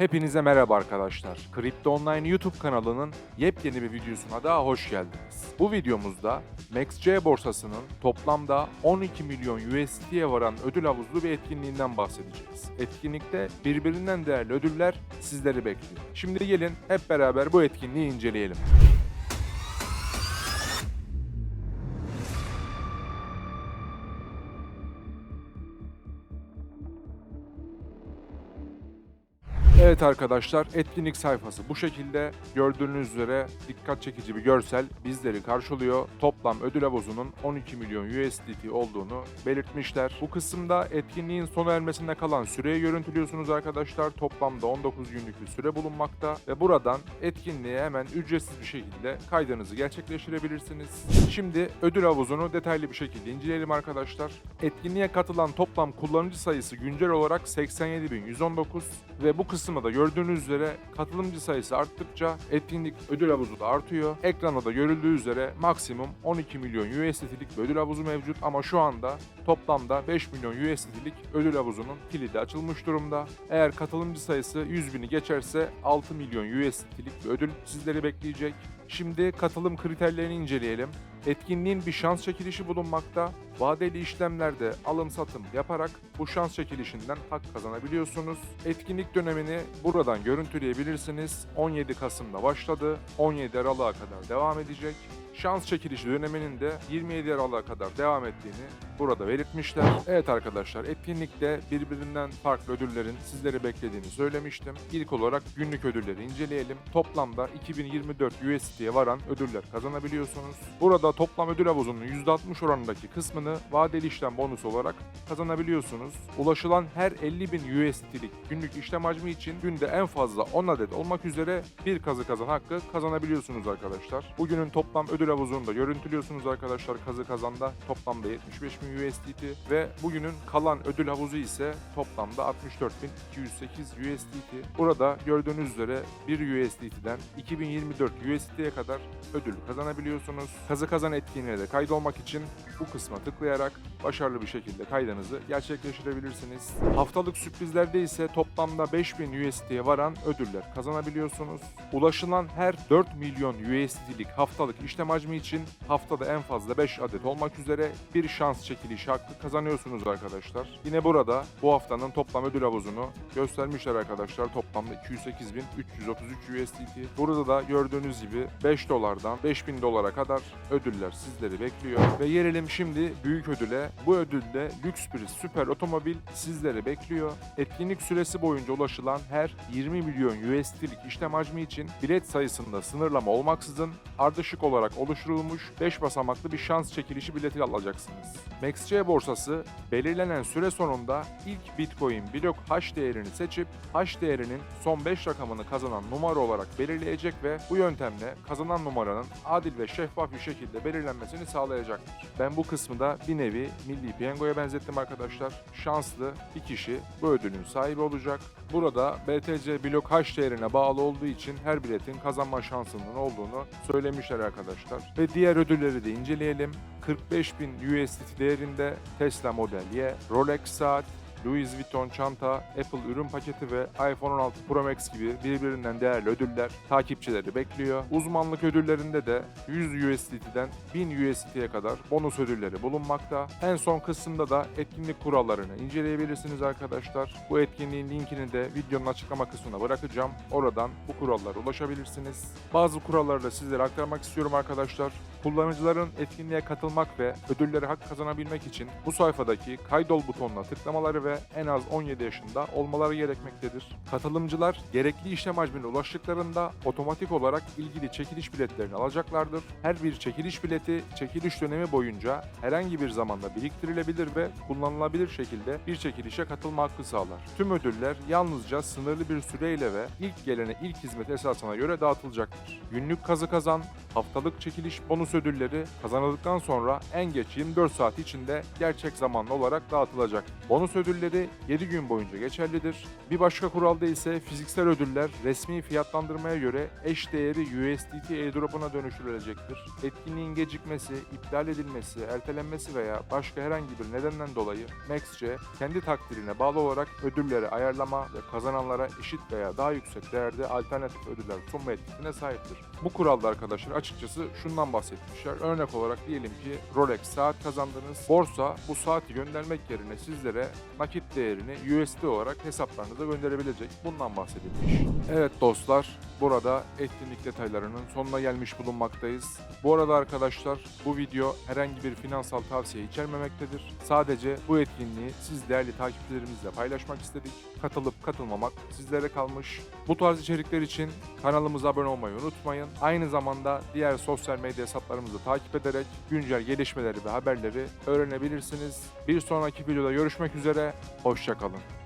Hepinize merhaba arkadaşlar. Kripto Online YouTube kanalının yepyeni bir videosuna daha hoş geldiniz. Bu videomuzda MaxC borsasının toplamda 12 milyon USD'ye varan ödül havuzlu bir etkinliğinden bahsedeceğiz. Etkinlikte birbirinden değerli ödüller sizleri bekliyor. Şimdi gelin hep beraber bu etkinliği inceleyelim. Evet arkadaşlar etkinlik sayfası bu şekilde. Gördüğünüz üzere dikkat çekici bir görsel bizleri karşılıyor. Toplam ödül havuzunun 12 milyon USDT olduğunu belirtmişler. Bu kısımda etkinliğin sona ermesine kalan süreyi görüntülüyorsunuz arkadaşlar. Toplamda 19 günlük bir süre bulunmakta ve buradan etkinliğe hemen ücretsiz bir şekilde kaydınızı gerçekleştirebilirsiniz. Şimdi ödül havuzunu detaylı bir şekilde inceleyelim arkadaşlar. Etkinliğe katılan toplam kullanıcı sayısı güncel olarak 87.119 ve bu kısımda da gördüğünüz üzere katılımcı sayısı arttıkça etkinlik ödül havuzu da artıyor. Ekranda da görüldüğü üzere maksimum 12 milyon USDT'lik ödül havuzu mevcut ama şu anda toplamda 5 milyon USDT'lik ödül havuzunun kilidi açılmış durumda. Eğer katılımcı sayısı 100 bini geçerse 6 milyon USDT'lik bir ödül sizleri bekleyecek. Şimdi katılım kriterlerini inceleyelim. Etkinliğin bir şans çekilişi bulunmakta. Vadeli işlemlerde alım satım yaparak bu şans çekilişinden hak kazanabiliyorsunuz. Etkinlik dönemini buradan görüntüleyebilirsiniz. 17 Kasım'da başladı. 17 Aralık'a kadar devam edecek. Şans çekilişi döneminin de 27 Aralık'a kadar devam ettiğini burada belirtmişler. Evet arkadaşlar etkinlikte birbirinden farklı ödüllerin sizleri beklediğini söylemiştim. İlk olarak günlük ödülleri inceleyelim. Toplamda 2024 USD'ye varan ödüller kazanabiliyorsunuz. Burada toplam ödül havuzunun %60 oranındaki kısmını vadeli işlem bonusu olarak kazanabiliyorsunuz. Ulaşılan her 50 bin USD'lik günlük işlem hacmi için günde en fazla 10 adet olmak üzere bir kazı kazan hakkı kazanabiliyorsunuz arkadaşlar. Bugünün toplam ödül havuzunu da görüntülüyorsunuz arkadaşlar kazı kazanda toplamda 75 bin USDT ve bugünün kalan ödül havuzu ise toplamda 64.208 USDT. Burada gördüğünüz üzere 1 USDT'den 2024 USDT'ye kadar ödül kazanabiliyorsunuz. Kazı kazan etkinliğine de kaydolmak için bu kısma tıklayarak başarılı bir şekilde kaydınızı gerçekleştirebilirsiniz. Haftalık sürprizlerde ise toplamda 5000 USD'ye varan ödüller kazanabiliyorsunuz. Ulaşılan her 4 milyon USD'lik haftalık işlem hacmi için haftada en fazla 5 adet olmak üzere bir şans çekilişi hakkı kazanıyorsunuz arkadaşlar. Yine burada bu haftanın toplam ödül havuzunu göstermişler arkadaşlar. Toplamda 208.333 USDT. Burada da gördüğünüz gibi 5 dolardan 5000 dolara kadar ödüller sizleri bekliyor. Ve gelelim şimdi büyük ödüle. Bu ödülde lüks bir süper otomobil sizleri bekliyor. Etkinlik süresi boyunca ulaşılan her 20 milyon USD'lik işlem hacmi için bilet sayısında sınırlama olmaksızın ardışık olarak oluşturulmuş 5 basamaklı bir şans çekilişi bileti alacaksınız. MaxC borsası belirlenen süre sonunda ilk Bitcoin blok hash değerini seçip hash değerinin son 5 rakamını kazanan numara olarak belirleyecek ve bu yöntemle kazanan numaranın adil ve şeffaf bir şekilde belirlenmesini sağlayacaktır. Ben bu kısmı da bir nevi milli piyangoya benzettim arkadaşlar. Şanslı bir kişi bu ödülün sahibi olacak. Burada BTC blok hash değerine bağlı olduğu için her biletin kazanma şansının olduğunu söylemişler arkadaşlar. Ve diğer ödülleri de inceleyelim. 45.000 USDT değerinde Tesla Model Y, Rolex saat, Louis Vuitton çanta, Apple ürün paketi ve iPhone 16 Pro Max gibi birbirinden değerli ödüller takipçileri bekliyor. Uzmanlık ödüllerinde de 100 USDT'den 1000 USDT'ye kadar bonus ödülleri bulunmakta. En son kısımda da etkinlik kurallarını inceleyebilirsiniz arkadaşlar. Bu etkinliğin linkini de videonun açıklama kısmına bırakacağım. Oradan bu kurallara ulaşabilirsiniz. Bazı kuralları da sizlere aktarmak istiyorum arkadaşlar. Kullanıcıların etkinliğe katılmak ve ödülleri hak kazanabilmek için bu sayfadaki kaydol butonuna tıklamaları ve en az 17 yaşında olmaları gerekmektedir. Katılımcılar gerekli işlem hacmine ulaştıklarında otomatik olarak ilgili çekiliş biletlerini alacaklardır. Her bir çekiliş bileti çekiliş dönemi boyunca herhangi bir zamanda biriktirilebilir ve kullanılabilir şekilde bir çekilişe katılma hakkı sağlar. Tüm ödüller yalnızca sınırlı bir süreyle ve ilk gelene ilk hizmet esasına göre dağıtılacaktır. Günlük kazı kazan, haftalık çekiliş bonus Bonus ödülleri kazanıldıktan sonra en geç 24 saat içinde gerçek zamanlı olarak dağıtılacak. Bonus ödülleri 7 gün boyunca geçerlidir. Bir başka kuralda ise fiziksel ödüller resmi fiyatlandırmaya göre eş değeri USDT airdrop'una dönüştürülecektir. Etkinliğin gecikmesi, iptal edilmesi, ertelenmesi veya başka herhangi bir nedenden dolayı MaxC kendi takdirine bağlı olarak ödülleri ayarlama ve kazananlara eşit veya daha yüksek değerde alternatif ödüller sunma etkisine sahiptir. Bu kuralda arkadaşlar açıkçası şundan bahsetmişler. Örnek olarak diyelim ki Rolex saat kazandınız. Borsa bu saati göndermek yerine sizlere nakit değerini USD olarak hesaplarınıza gönderebilecek. Bundan bahsedilmiş. Evet dostlar burada etkinlik detaylarının sonuna gelmiş bulunmaktayız. Bu arada arkadaşlar bu video herhangi bir finansal tavsiye içermemektedir. Sadece bu etkinliği siz değerli takipçilerimizle paylaşmak istedik. Katılıp katılmamak sizlere kalmış. Bu tarz içerikler için kanalımıza abone olmayı unutmayın. Aynı zamanda diğer sosyal medya hesaplarımızı takip ederek güncel gelişmeleri ve haberleri öğrenebilirsiniz. Bir sonraki videoda görüşmek üzere. Hoşçakalın.